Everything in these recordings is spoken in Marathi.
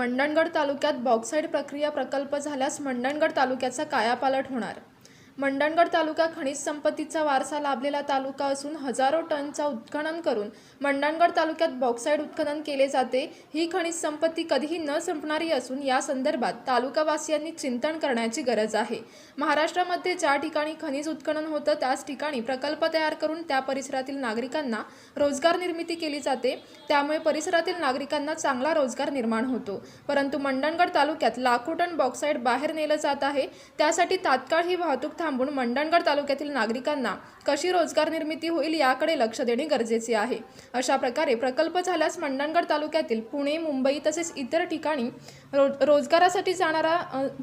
मंडणगड तालुक्यात बॉक्साईड प्रक्रिया प्रकल्प झाल्यास मंडणगड तालुक्याचा कायापालट होणार. मंडणगड तालुका खनिज संपत्तीचा वारसा लाभलेला तालुका असून हजारो टनचा उत्खनन करून मंडणगड तालुक्यात बॉक्साईड उत्खनन केले जाते. ही खनिज संपत्ती कधीही न संपणारी असून या संदर्भात तालुकावासियांनी चिंतन करण्याची गरज आहे. महाराष्ट्रामध्ये ज्या ठिकाणी खनिज उत्खनन होतं त्याच ठिकाणी प्रकल्प तयार करून त्या परिसरातील नागरिकांना रोजगार निर्मिती केली जाते. त्यामुळे परिसरातील नागरिकांना चांगला रोजगार निर्माण होतो. परंतु मंडणगड तालुक्यात लाखो टन बॉक्साईड बाहेर नेलं जात आहे. त्यासाठी तात्काळ ही वाहतूक थांब थांबून मंडणगड तालुक्यातील नागरिकांना कशी रोजगार निर्मिती होईल याकडे लक्ष देणे गरजेचे आहे. अशा प्रकारे प्रकल्प झाल्यास मंडणगड तालुक्यातील पुणे मुंबई तसेच इतर ठिकाणी रो रोजगारासाठी जाणारा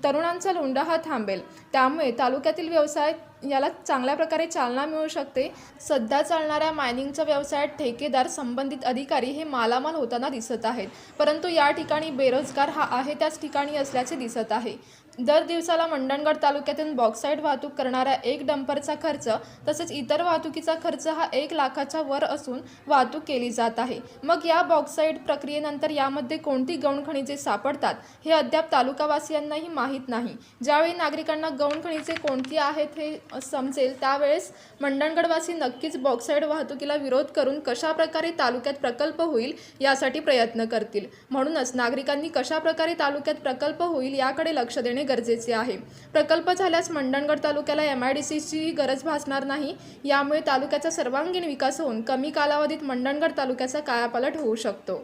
तरुणांचा लोंढा हा थांबेल. त्यामुळे तालुक्यातील व्यवसाय याला चांगल्या प्रकारे चालना मिळू शकते. सध्या चालणाऱ्या मायनिंगच्या व्यवसायात ठेकेदार संबंधित अधिकारी हे मालामाल होताना दिसत आहेत. परंतु या ठिकाणी बेरोजगार हा आहे त्याच ठिकाणी असल्याचे दिसत आहे. दर दिवसाला मंडणगड तालुक्यातून बॉक्साईड वाहतूक करणाऱ्या एक डंपरचा खर्च तसेच इतर वाहतुकीचा खर्च हा एक लाखाच्या वर असून वाहतूक केली जात आहे. मग या बॉक्साईड प्रक्रियेनंतर यामध्ये कोणती गौण खनिजे सापडतात? हे अद्याप तालुकावासियांनाही माहीत नाही. ज्यावेळी नागरिकांना गौण खनिजे कोणती आहेत हे समजेल त्यावेळेस मंडणगडवासी नक्कीच बॉक्साईड वाहतुकीला विरोध करून कशाप्रकारे तालुक्यात प्रकल्प होईल यासाठी प्रयत्न करतील. म्हणूनच नागरिकांनी कशाप्रकारे तालुक्यात प्रकल्प होईल याकडे लक्ष देणे गरजेचे आहे. प्रकल्प झाल्यास मंडणगड तालुक्याला एम आय डी सीची गरज भासणार नाही. यामुळे तालुक्याचा सर्वांगीण विकास होऊन कमी कालावधीत मंडणगड तालुक्याचा कायापालट होऊ शकतो.